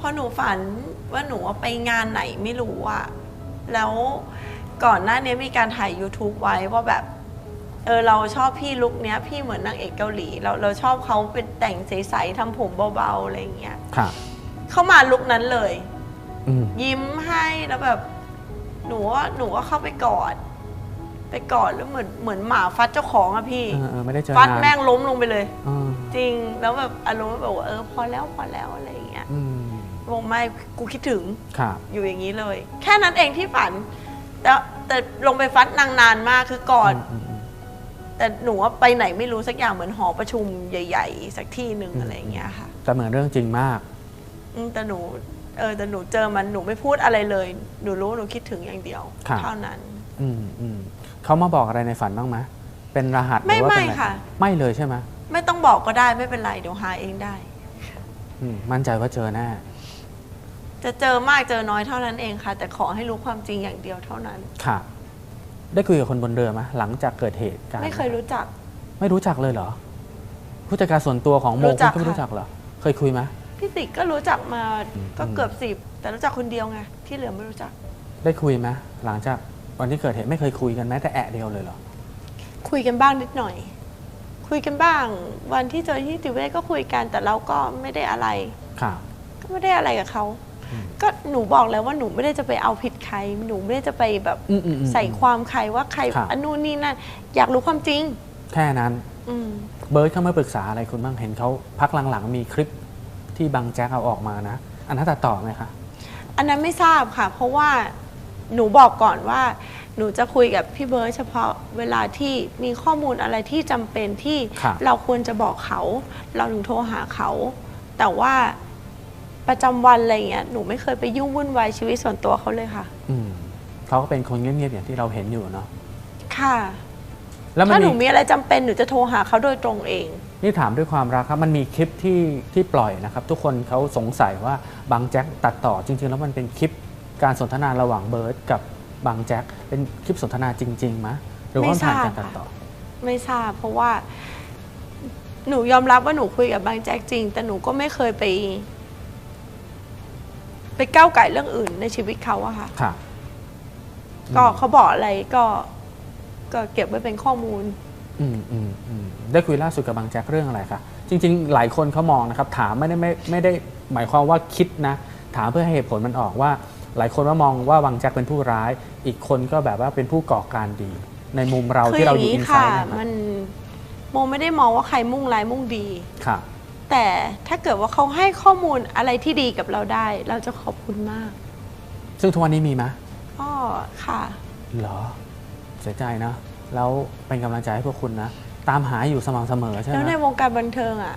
พอหนูฝันว่าหนูไปงานไหนไม่รู้อะแล้วก่อนหน้านี้มีการถ่าย YouTube ไว้ว่าแบบ เออเราชอบพี่ลุคเนี้ย พี่เหมือนนางเอกเกาหลี เราเราชอบเขาเป็นแต่งใสๆทำผมเบาๆอะไรอย่างเงี้ยค่ะเข้ามาลุคนั้นเลยอืมยิ้มให้แล้วแบบ หนูว่าหนูก็เข้าไปกอด ไปกอดแล้วเหมือนเหมือนหมาฟัดเจ้าของอะพี่เออเออไม่ได้เจอฟัดนานแม่งล้มลงไปเลยเออจริงแล้วแบบอารมณ์แบบว่าเออพอแล้วพอแล้วอะไรอย่างเงี้ย อืมบอกไม่กูคิดถึงครับ อยู่อย่างนี้เลย แค่นั้นเองที่ฝัน แต่แต่ลงไปฟัดนางนานมากคือก่อนอืมอืมแต่หนูว่าไปไหนไม่รู้สักอย่างเหมือนหอประชุมใหญ่ ๆ สักที่หนึ่งอืมอะไรอย่างเงี้ยค่ะ แต่เหมือนเรื่องจริงมากอืมแต่หนู เออแต่หนูเจอมันหนูไม่พูดอะไรเลย หนูรู้หนูคิดถึงอย่างเดียว ครับ เท่านั้น อืมอืมเขามาบอกอะไรในฝันบ้างไหมเป็นรหัสหไม่รือว่าเป็นไม่อะไรค่ะ ไม่เลยใช่ไหมไม่ต้องบอกก็ได้ไม่เป็นไรเดี๋ยวหาเองได้ อืมมั่นใจว่าเจอแน่ จะเจอมากเจอน้อยเท่านั้นเองค่ะ แต่ขอให้รู้ความจริงอย่างเดียวเท่านั้น ค่ะ ได้คุยกับคนบนเรือไหมหลังจากเกิดเหตุการณ์ไม่เคยรู้จัก ไม่รู้จักเลยเหรอ ผู้จัดการส่วนตัวของโมรู้จักคุณก็ไม่ค่ะ รู้จักเหรอ เคยคุยไหมพี่ติ๊กก็รู้จักมาอืมก็เกือบสิบแต่รู้จักคนเดียวไงที่เหลือไม่รู้จัก ได้คุยไหมหลังจากวันที่เกิดเหตุไม่เคยคุยกันแม้แต่แอะเดียวเลยเหรอ คุยกันบ้างนิดหน่อย คุยกันบ้าง วันที่เจอที่ติเวศก็คุยกันแต่เราก็ไม่ได้อะไร ค่ะ ก็ไม่ได้อะไรกับเขาอืม ก็หนูบอกแล้วว่าหนูไม่ได้จะไปเอาผิดใคร หนูไม่ได้จะไปแบบอืมอืมอืมใส่ความใครว่าใครครับอันนู่นนี่นั่นอยากรู้ความจริง แค่นั้นอืมเบิร์ดเขามาปรึกษาอะไรคุณบ้างเห็นเขาพักหลังๆมีคลิปที่บางแจ็คเอาออกมานะ อันนั้นตัดต่อไหมคะอันนั้นไม่ทราบค่ะ เพราะว่าหนูบอกก่อนว่า หนูจะคุยกับพี่เบิร์ดเฉพาะเวลาที่มีข้อมูลอะไรที่จำเป็นที่ครับเราควรจะบอกเขา เราถึงโทรหาเขา แต่ว่า ประจำวันอะไรเงี้ยหนูไม่เคยไปยุ่งวุ่นวายชีวิตส่วนตัวเขาเลยค่ะ อืมเขาก็เป็นคนเงียบๆอย่างที่เราเห็นอยู่เนาะค่ะ แล้วมันถ้าหนูมีมีอะไรจำเป็นหนูจะโทรหาเขาโดยตรงเอง นี่ถามด้วยความรักครับ มันมีคลิปที่ที่ปล่อยนะครับ ทุกคนเขาสงสัยว่าบางแจ็คตัดต่อจริง ๆ แล้วมันเป็นคลิปการสนทนาระหว่างเบิร์ดกับบางแจ็คเป็นคลิปสนทนาจริงๆไหมหรือว่ามันผ่านการตัดต่อ ไม่ทราบเพราะว่า หนูยอมรับว่าหนูคุยกับบางแจ็คจริง แต่หนูก็ไม่เคยไป ไปก้าวไก่เรื่องอื่นในชีวิตเขาอะค่ะ ค่ะ ก็เขาบอกอะไรก็ก็เก็บไว้เป็นข้อมูล อืมอืมอืมได้คุยล่าสุดกับบางแจ็คเรื่องอะไรคะจริง ๆ หลายคนเขามองนะครับ ถามไม่ได้ไม่ไม่ได้หมายความว่าคิดนะ ถามเพื่อให้เหตุผลมันออกว่า หลายคนว่ามองว่าบางแจ็คเป็นผู้ร้าย อีกคนก็แบบว่าเป็นผู้ก่อการดี ในมุมเราคือที่อเราย่างอยู่นี้อินไซค่ะ ด์เนี่ยมันะนโมไม่ได้มองว่าใครมุ่งร้ายมุ่งดี ค่ะ แต่ถ้าเกิดว่าเขาให้ข้อมูลอะไรที่ดีกับเราได้ เราจะขอบคุณมากซึ่งทุกวันนี้มีไหมก็ค่ะ เหรอ เสียใจนะ แล้วเป็นกำลังใจให้พวกคุณนะ ตามหาอยู่สม่ำเสมอใช่ไหมแล้วในวงการบันเทิงอะ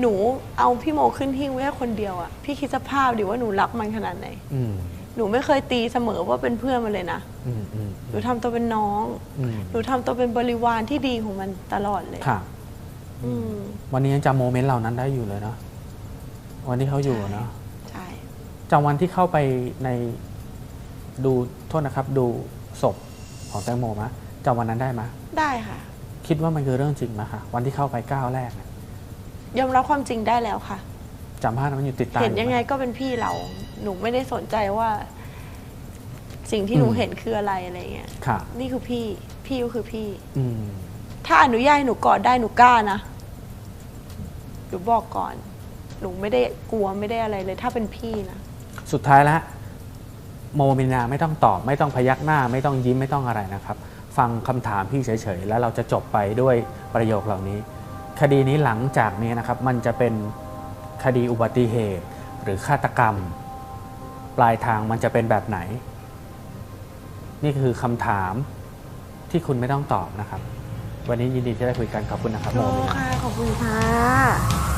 หนูเอาพี่โมขึ้นหิ้งไว้แค่คนเดียวอะ พี่คิดสภาพดิว่าหนูรักมันขนาดไหน อืมหนูไม่เคยตีเสมอว่าเป็นเพื่อนมันเลยนะ อืมอืมหนูทำตัวเป็นน้อง อืมหนูทำตัวเป็นบริวารที่ดีของมันตลอดเลย ค่ะอืม วันนี้ยังจำโมเมนต์เหล่านั้นได้อยู่เลยเนาะวันที่เขาอยู่เนาะใช่จำวันที่เข้าไปในดูโทษนะครับ ดูศพของแตงโมมะจำวันนั้นได้ไหมะได้ค่ะ คิดว่ามันคือเรื่องจริงไหมคะวันที่เข้าไปก้าวแรกเนี่ยยอมรับความจริงได้แล้วค่ะจำภาพนั้นมันอยู่ติดตาเห็นยังไงอหมก็เป็นพี่เราหนูไม่ได้สนใจว่า สิ่งที่หนูอืมเห็นคืออะไรอะไรเงี้ยค่ะ นี่คือพี่พี่ก็คือพี่ อืม ถ้าอนุญาตให้หนูกอดได้หนูกล้านะหนูบอกก่อน หนูไม่ได้กลัวไม่ได้อะไรเลย ถ้าเป็นพี่นะสุดท้ายแล้วโมมินาไม่ต้องตอบ ไม่ต้องพยักหน้า ไม่ต้องยิ้มไม่ต้องอะไรนะครับ ฟังคำถามพี่เฉยๆแล้วเราจะจบไปด้วยประโยคเหล่านี้ คดีนี้หลังจากนี้นะครับ มันจะเป็นคดีอุบัติเหตุ หรือฆาตกรรม ปลายทางมันจะเป็นแบบไหน นี่คือคำถามที่คุณไม่ต้องตอบนะครับ วันนี้ยินดีที่ได้คุยกันขอบคุณนะครับโมโมค่ะขอบคุณค่ะ